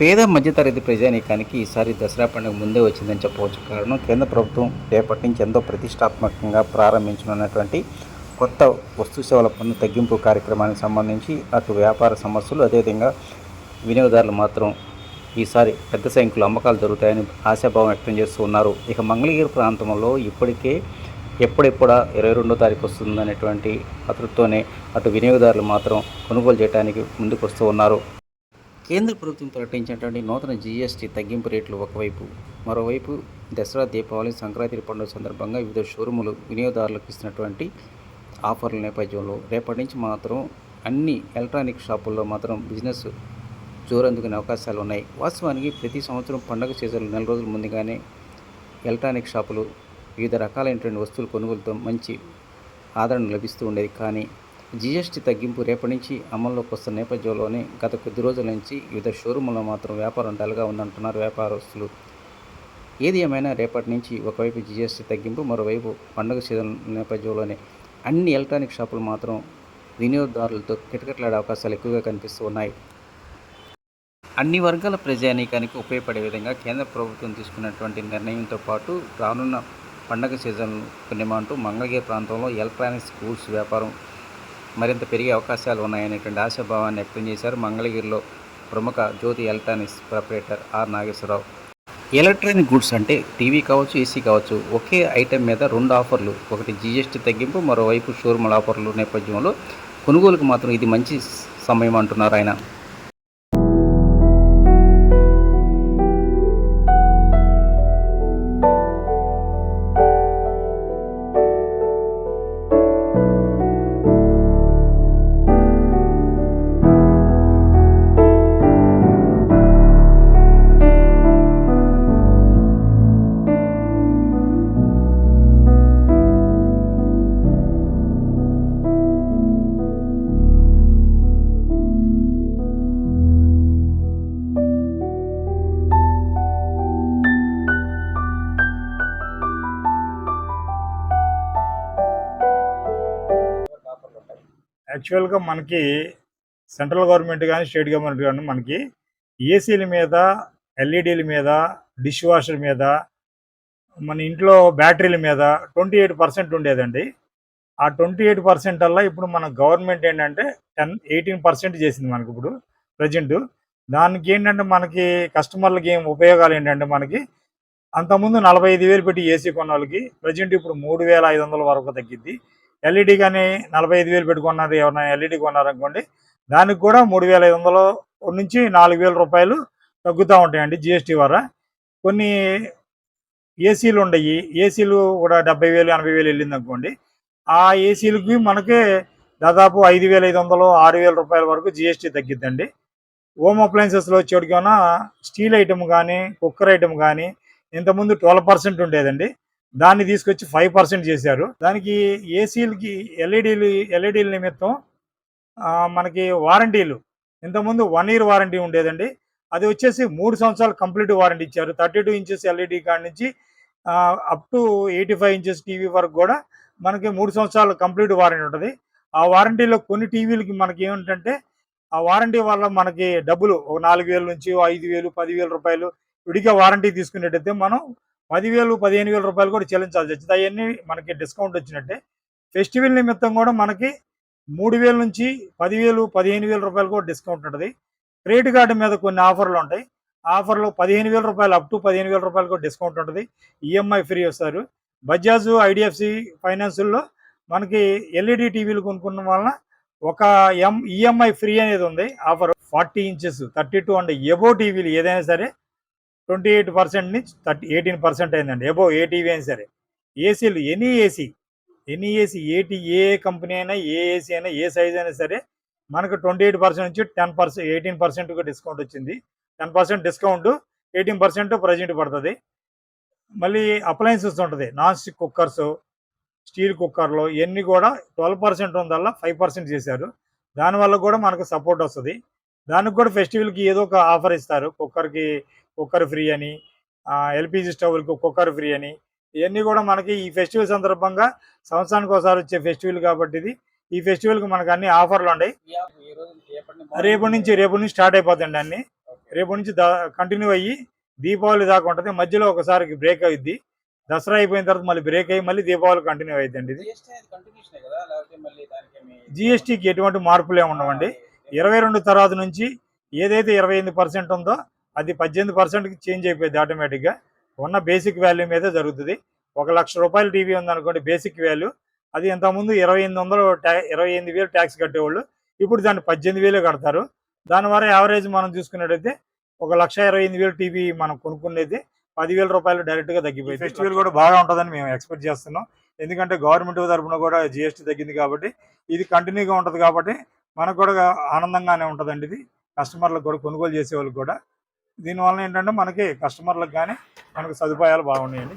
పేద మధ్యతరగతి ప్రజానీకానికి ఈసారి దసరా పండుగ ముందే వచ్చిందని చెప్పవచ్చు. కారణం కేంద్ర ప్రభుత్వం రేపటి నుంచి ఎంతో ప్రతిష్టాత్మకంగా ప్రారంభించనున్నటువంటి కొత్త వస్తు సేవల పన్ను తగ్గింపు కార్యక్రమానికి సంబంధించి అటు వ్యాపార సమస్యలు అదేవిధంగా వినియోగదారులు మాత్రం ఈసారి పెద్ద సంఖ్యలో అమ్మకాలు జరుగుతాయని ఆశాభావం వ్యక్తం చేస్తూ ఉన్నారు. ఇక మంగళగిరి ప్రాంతంలో ఇప్పటికే ఎప్పుడెప్పుడా ఇరవై రెండో తారీఖు వస్తుందనేటువంటి అతృప్తోనే అటు వినియోగదారులు మాత్రం కొనుగోలు చేయడానికి ముందుకు వస్తూ ఉన్నారు. కేంద్ర ప్రభుత్వం ప్రకటించినటువంటి నూతన జీఎస్టీ తగ్గింపు రేట్లు ఒకవైపు మరోవైపు దసరా దీపావళి సంక్రాంతి పండుగ సందర్భంగా వివిధ షోరూములు వినియోగదారులకు ఇస్తున్నటువంటి ఆఫర్ల నేపథ్యంలో రేపటి నుంచి మాత్రం అన్ని ఎలక్ట్రానిక్ షాపుల్లో మాత్రం బిజినెస్ జోరందుకునే అవకాశాలు ఉన్నాయి. వాస్తవానికి ప్రతి సంవత్సరం పండుగ సీజన్ నెల రోజుల ముందుగానే ఎలక్ట్రానిక్ షాపులు వివిధ రకాలైనటువంటి వస్తువులు కొనుగోలుతో మంచి ఆదరణ లభిస్తూ ఉండేది. కానీ జీఎస్టీ తగ్గింపు రేపటి నుంచి అమల్లోకి వస్తున్న నేపథ్యంలోనే గత కొద్ది రోజుల నుంచి వివిధ షోరూముల్లో మాత్రం వ్యాపారం డల్గా ఉందంటున్నారు వ్యాపారస్తులు. ఏది ఏమైనా రేపటి నుంచి ఒకవైపు జీఎస్టీ తగ్గింపు మరోవైపు పండుగ సీజన్ నేపథ్యంలోనే అన్ని ఎలక్ట్రానిక్ షాపులు మాత్రం వినియోగదారులతో కిటకిటలాడే అవకాశాలు ఎక్కువగా కనిపిస్తూ ఉన్నాయి. అన్ని వర్గాల ప్రజానీకానికి ఉపయోగపడే విధంగా కేంద్ర ప్రభుత్వం తీసుకున్నటువంటి నిర్ణయంతో పాటు రానున్న పండగ సీజన్ పుణ్యమంటూ మంగళగిరి ప్రాంతంలో ఎలక్ట్రానిక్స్ గూడ్స్ వ్యాపారం మరింత పెరిగే అవకాశాలు ఉన్నాయనేటువంటి ఆశాభావాన్ని వ్యక్తం చేశారు మంగళగిరిలో ప్రముఖ Jyothi electronics proprietor R Nageswara Rao. Electronic goods అంటే టీవీ కావచ్చు ఏసీ కావచ్చు ఒకే ఐటెం మీద రెండు ఆఫర్లు ఒకటి జీఎస్టీ తగ్గింపు మరోవైపు షోరూముల ఆఫర్లు నేపథ్యంలో కొనుగోలుకు మాత్రం ఇది మంచి సమయం అంటున్నారు ఆయన. యాక్చువల్గా మనకి సెంట్రల్ గవర్నమెంట్ కానీ స్టేట్ గవర్నమెంట్ కానీ మనకి ఏసీల మీద ఎల్ఈడీల మీద డిష్ వాషర్ మీద మన ఇంట్లో బ్యాటరీల మీద ట్వంటీ ఎయిట్ పర్సెంట్ ఉండేదండి. ఆ ట్వంటీ ఎయిట్ పర్సెంట్ అలా ఇప్పుడు మన గవర్నమెంట్ ఏంటంటే టెన్ ఎయిటీన్ పర్సెంట్ చేసింది మనకి ఇప్పుడు ప్రజెంట్. దానికి ఏంటంటే మనకి కస్టమర్లకి ఏం ఉపయోగాలు ఏంటంటే మనకి అంతకుముందు నలభై ఐదు వేలు పెట్టి ఏసీ కొన్న వాళ్ళకి ప్రజెంట్ ఇప్పుడు మూడు వేల ఐదు వందల వరకు తగ్గిద్ది. ఎల్ఈడి కానీ నలభై ఐదు వేలు పెట్టుకున్నారు ఎవరైనా ఎల్ఈడి కొన్నారనుకోండి దానికి కూడా మూడు వేల ఐదు వందలు నుంచి నాలుగు వేల రూపాయలు తగ్గుతూ ఉంటాయండి జిఎస్టీ ద్వారా కొన్ని ఏసీలు ఉండయి ఏసీలు కూడా డెబ్బై వేలు ఎనభై వేలు వెళ్ళింది అనుకోండి ఆ ఏసీలకి మనకి దాదాపు ఐదు వేల ఐదు వందలు ఆరు వేల రూపాయల వరకు జిఎస్టీ తగ్గిద్దండి. హోమ్ అప్లయన్సెస్లో వచ్చేటికైనా స్టీల్ ఐటమ్ కానీ కుక్కర్ ఐటమ్ కానీ ఇంతకుముందు ట్వెల్వ్ పర్సెంట్ ఉండేదండి. దాన్ని తీసుకొచ్చి ఫైవ్ పర్సెంట్ చేశారు. దానికి ఏసీలకి ఎల్ఈడీలు ఎల్ఈడీల నిమిత్తం మనకి వారంటీలు. ఇంతకుముందు వన్ ఇయర్ వారంటీ ఉండేదండి. అది వచ్చేసి మూడు సంవత్సరాలు కంప్లీట్ వారంటీ ఇచ్చారు. థర్టీ టూ ఇంచెస్ ఎల్ఈడి కాడి నుంచి up to eighty five inches TV వరకు కూడా మనకి మూడు సంవత్సరాలు కంప్లీట్ వారంటీ ఉంటుంది. ఆ వారంటీలో కొన్ని టీవీలకి మనకి ఏమిటంటే ఆ వారంటీ వల్ల మనకి డబ్బులు ఒక నాలుగు వేల నుంచి ఓ ఐదు వేలు పదివేల రూపాయలు విడిగా వారంటీ తీసుకునేటైతే మనం పదివేలు పదిహేను వేల రూపాయలు కూడా చెల్లించాల్సి వచ్చింది. అవన్నీ మనకి డిస్కౌంట్ వచ్చినట్టే. ఫెస్టివల్ నిమిత్తం కూడా మనకి మూడు వేల నుంచి పదివేలు పదిహేను వేల రూపాయలు కూడా డిస్కౌంట్ ఉంటుంది. క్రెడిట్ కార్డు మీద కొన్ని ఆఫర్లు ఉంటాయి. ఆఫర్లు పదిహేను వేల రూపాయలు అప్ టు పదిహేను వేల రూపాయలు కూడా డిస్కౌంట్ ఉంటుంది. ఈఎంఐ ఫ్రీ వస్తారు. బజాజ్ ఐడిఎఫ్సి ఫైనాన్సుల్లో మనకి ఎల్ఈడి టీవీలు కొనుక్కున్న వలన ఒక ఎం ఈఎంఐ ఫ్రీ అనేది ఉంది. Offer forty inches thirty two and above టీవీలు ఏదైనా సరే ట్వంటీ ఎయిట్ పర్సెంట్ నుంచి థర్టీ ఎయిటీన్ పర్సెంట్ అయిందండి. ఎబో ఏ టీవీ అయినా సరే. ఏసీలు ఎనీ ఏసీ ఎనీ ఏసీ ఏటీ ఏ కంపెనీ అయినా ఏ ఏసీ అయినా ఏ సైజ్ అయినా సరే మనకు ట్వంటీ ఎయిట్ పర్సెంట్ నుంచి టెన్ పర్సెంట్ ఎయిటీన్ పర్సెంట్గా డిస్కౌంట్ వచ్చింది. Ten percent discount eighteen percent present పడుతుంది. మళ్ళీ అప్లయన్సెస్ ఉంటుంది. నాన్ స్టిక్ కుక్కర్స్ స్టీల్ కుక్కర్లు ఇవన్నీ కూడా ట్వెల్వ్ పర్సెంట్ ఉందల్లా ఫైవ్ పర్సెంట్ చేశారు. దానివల్ల కూడా మనకు సపోర్ట్ వస్తుంది. దానికి కూడా ఫెస్టివల్కి ఏదో ఒక ఆఫర్ ఇస్తారు. కుక్కర్కి కుక్కర్ ఫ్రీ అని ఎల్పిజి స్టవ్కి కుక్కర్ ఫ్రీ అని. ఇవన్నీ కూడా మనకి ఈ ఫెస్టివల్ సందర్భంగా సంవత్సరానికి ఒకసారి వచ్చే ఫెస్టివల్ కాబట్టి ఇది. ఈ ఫెస్టివల్కి మనకు అన్ని ఆఫర్లు ఉన్నాయి. రేపు నుంచి రేపు నుంచి స్టార్ట్ అయిపోతాయండి అన్ని. రేపు నుంచి కంటిన్యూ అయ్యి దీపావళి దాకా ఉంటుంది. మధ్యలో ఒకసారి బ్రేక్ అయ్యిద్ది దసరా అయిపోయిన తర్వాత మళ్ళీ బ్రేక్ అయ్యి మళ్ళీ దీపావళి కంటిన్యూ అయ్యిద్దండి ఇది. జిఎస్టీకి ఎటువంటి మార్పులు ఏమి ఉండవండి. ఇరవై రెండు తర్వాత నుంచి ఏదైతే ఇరవై ఎనిమిది పర్సెంట్ ఉందో అది పద్దెనిమిది పర్సెంట్కి చేంజ్ అయిపోయింది ఆటోమేటిక్గా ఉన్న బేసిక్ వాల్యూ మీదే జరుగుతుంది. ఒక లక్ష రూపాయల టీవీ ఉందనుకోండి బేసిక్ వాల్యూ అది ఇంతకుముందు ఇరవై ఎనిమిది వందలు ట్యా ఇరవై ఎనిమిది వేలు ట్యాక్స్ కట్టేవాళ్ళు. ఇప్పుడు దాన్ని పద్దెనిమిది వేలు కడతారు. దాని ద్వారా యావరేజ్ మనం చూసుకున్నట్టయితే ఒక లక్ష ఇరవై ఎనిమిది వేలు టీవీ మనం కొనుక్కునేది పదివేల రూపాయలు డైరెక్ట్గా తగ్గిపోయింది. ఫెస్టివల్ కూడా బాగా ఉంటుందని మేము ఎక్స్పెక్ట్ చేస్తున్నాం. ఎందుకంటే గవర్నమెంట్ తరపున కూడా జిఎస్టీ తగ్గింది కాబట్టి ఇది కంటిన్యూగా ఉంటుంది కాబట్టి మనకు కూడా ఆనందంగానే ఉంటుందండి ఇది. కస్టమర్లకు కూడా కొనుగోలు చేసే వాళ్ళకి కూడా. దీనివల్ల ఏంటంటే మనకి కస్టమర్లకు కానీ మనకు సదుపాయాలు బాగున్నాయండి